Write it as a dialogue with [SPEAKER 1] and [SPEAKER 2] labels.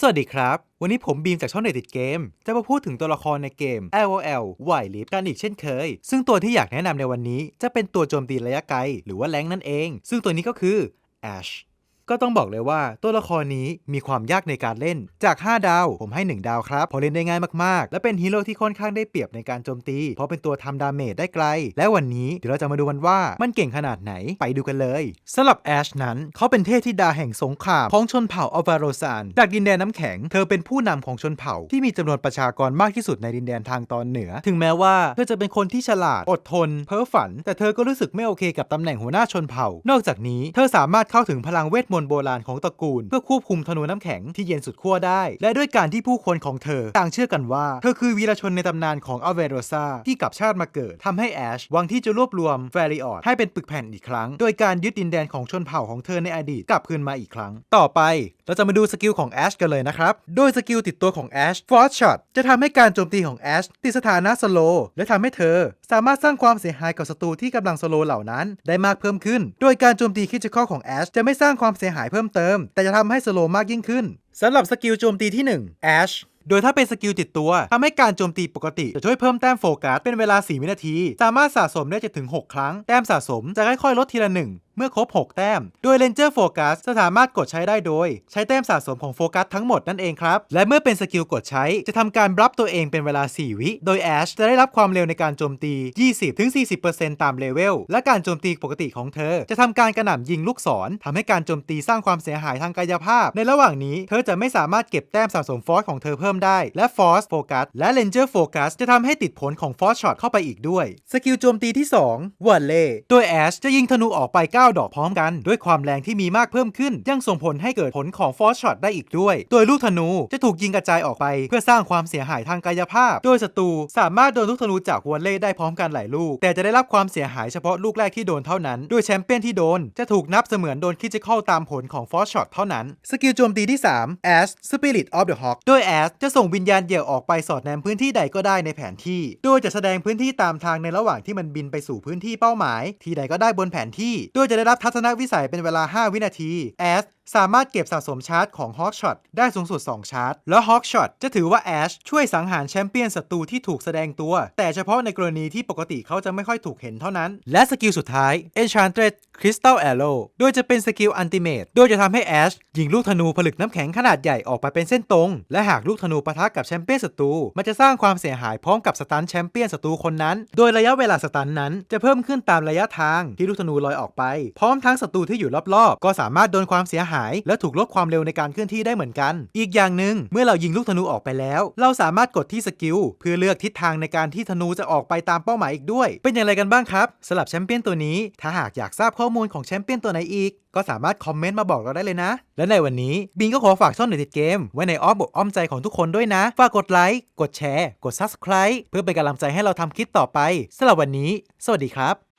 [SPEAKER 1] สวัสดีครับ วันนี้ผมบีมจากช่องเนตติดเกม จะมาพูดถึงตัวละครในเกม LOL วายลิฟกันอีกเช่นเคย ซึ่งตัวที่อยากแนะนำในวันนี้จะเป็นตัวโจมตีระยะไกล หรือว่าแรงนั่นเอง ซึ่งตัวนี้ก็คือ Ash ก็ต้องบอกเลยว่าตัวละครนี้มีความยากในการเล่นจาก 5 ดาว ผมให้ 1 ดาวครับพราะเล่นได้ง่ายมากๆ และเป็นฮีโร่ที่ค่อนข้างได้เปรียบในการโจมตี เพราะเป็นตัวทำดาเมจได้ไกล และวันนี้เดี๋ยวเราจะมาดูกันว่ามันเก่งขนาดไหนไปดูกันเลยสำหรับแอชนั้นเขาเป็นเทพธิดาแห่งสงครามของชนเผ่าอัลวาโรซานจากดินแดนน้ำแข็ง เธอเป็นผู้นำของชนเผ่า ที่มีจำนวนประชากรมากที่สุดในดินแดนทางตอนเหนือ ถึงแม้ว่าเธอจะเป็นคนที่ฉลาดอดทน เพ้อฝัน แต่เธอก็รู้สึกไม่โอเคกับตำแหน่งหัวหน้าชนเผ่า นอกจากนี้เธอสามารถเข้าถึงพลังเวทมนต์โบราณของตระกูล เพื่อควบคุมธนูน้ำแข็งที่เย็นสุดขั้วได้ และด้วยการที่ผู้คนของเธอต่างเชื่อกันว่า เธอคือวีรชนในตำนานของอเวโรซาที่กลับชาติมาเกิดทำให้แอชหวังที่จะรวบรวมแฟริออดให้เป็นปึกแผ่นอีกครั้ง โดยการยึดดินแดนของชนเผ่าของเธอในอดีตกลับคืนมาอีกครั้ง ต่อไป เราจะมาดูสกิลของแอชกันเลยนะครับ โดยสกิลติดตัวของแอชฟอร์ช็อตจะทำให้การโจมตีของแอชติดสถานะสโลและทำให้เธอ สามารถสร้างความเสียหายกับศัตรูที่กำลังสโลเหล่านั้น ได้มากเพิ่มขึ้น โดยการโจมตีคิดจะข้อของแอชจะไม่สร้างความเสียหายเพิ่มเติม แต่จะทำให้สโลมากยิ่งขึ้นสำหรับสกิลโจมตีที่1แอชโดยถ้าเป็นสกิลติดตัวทำให้การโจมตีปกติ จะช่วยเพิ่มแต้มโฟกัสเป็นเวลา 4 วินาที สามารถสะสมได้7ถึง6ครั้ง แต้มสะสมจะค่อยๆ ลดทีละ 1 เมื่อครบ 6 แต้ม โดย Ranger Focus จะสามารถกดใช้ได้โดย ใช้แต้มสะสมของโฟกัสทั้งหมดนั่นเองครับ และเมื่อเป็นสกิลกดใช้จะทำการบลับตัวเองเป็นเวลา 4 วิ โดย Ash จะได้รับความเร็วในการโจมตี 20-40%ตามเลเวล และการโจมตีปกติของเธอ จะทำการกระหน่ำยิงลูกศรทำให้การโจมตีสร้างความเสียหายทางกายภาพ ในระหว่างนี้เธอจะไม่สามารถเก็บแต้มสะสมฟอสของเธอเพิ่มได้ และ Force Focus และ Ranger Focus จะทำให้ติดผลของ Force Shot เข้าไปอีกด้วย สกิลโจมตีที่2วัลเล่โดย Ash จะยิงธนูออกไป9ดอกพร้อมกัน ด้วยความแรงที่มีมากเพิ่มขึ้น ยังส่งผลให้เกิดผลของ Force Shot ได้อีกด้วย โดยลูกธนูจะถูกยิงกระจายออกไป เพื่อสร้างความเสียหายทางกายภาพ โดยศัตรูสามารถโดนลูกธนูจากวัลเล่ได้พร้อมกันหลายลูก แต่จะได้รับความเสียหายเฉพาะลูกแรกที่โดนเท่านั้น โดยแชมเปี้ยนที่โดนจะถูกนับเสมือนโดนคิจิคอลตามผลของ Force Shot เท่านั้น สกิลโจมตีที่3 Ash Spirit of the Hawk โดย Ash จะส่งวิญญาณเหยี่ยวออกไปสอดแนมพื้นที่ใดก็ได้ในแผนที่ โดยจะแสดงพื้นที่ตามทางในระหว่างที่มันบินไปสู่พื้นที่เป้าหมาย ที่ใดก็ได้บนแผนที่ โดยจะจะได้รับทัศนวิสัยเป็นเวลา 5 วินาที as สามารถเก็บสะสมชาร์จของ Hawk Shot ได้สูงสุด 2 ชาร์จ แล้ว Hawk Shot จะถือว่า Ash ช่วยสังหารแชมเปี้ยนศัตรูที่ถูกแสดงตัว แต่เฉพาะในกรณีที่ปกติเขาจะไม่ค่อยถูกเห็นเท่านั้น และสกิลสุดท้าย Enchanted Crystal Arrow โดยจะเป็นสกิลอันติเมตโดยจะทำให้ Ash ยิงลูกธนูผลึกน้ำแข็งขนาดใหญ่ออกไปเป็นเส้นตรง และหากลูกธนูปะทะกับแชมเปี้ยนศัตรูมันจะสร้างความเสียหายพร้อมกับสตันแชมเปี้ยนศัตรูคนนั้น โดยระยะเวลาสตันนั้นจะเพิ่มขึ้นตามระยะทางที่ลูกธนูลอยออกไป พร้อมทั้งศัตรูที่อยู่รอบๆ ก็สามารถโดนความเสียหายและถูกลดความเร็วในการเคลื่อนที่ได้เหมือนกัน อีกอย่างหนึ่งเมื่อเรายิงลูกธนูออกไปแล้ว เราสามารถกดที่สกิลเพื่อเลือกทิศทางในการที่ธนูจะออกไปตามเป้าหมายอีกด้วย เป็นอย่างไรกันบ้างครับสำหรับแชมเปี้ยนตัวนี้ ถ้าหากอยากทราบข้อมูลของแชมเปี้ยนตัวไหนอีก ก็สามารถคอมเมนต์มาบอกเราได้เลยนะ และในวันนี้บิงก็ขอฝากช่องเน็ตติดเกม ไว้ในอ้อมอกอ้อมใจของทุกคนด้วยนะฝากกดไลค์กดแชร์ กด Subscribe เพื่อเป็นกำลังใจให้เราทำคลิปต่อไปสำหรับวันนี้ สวัสดีครับ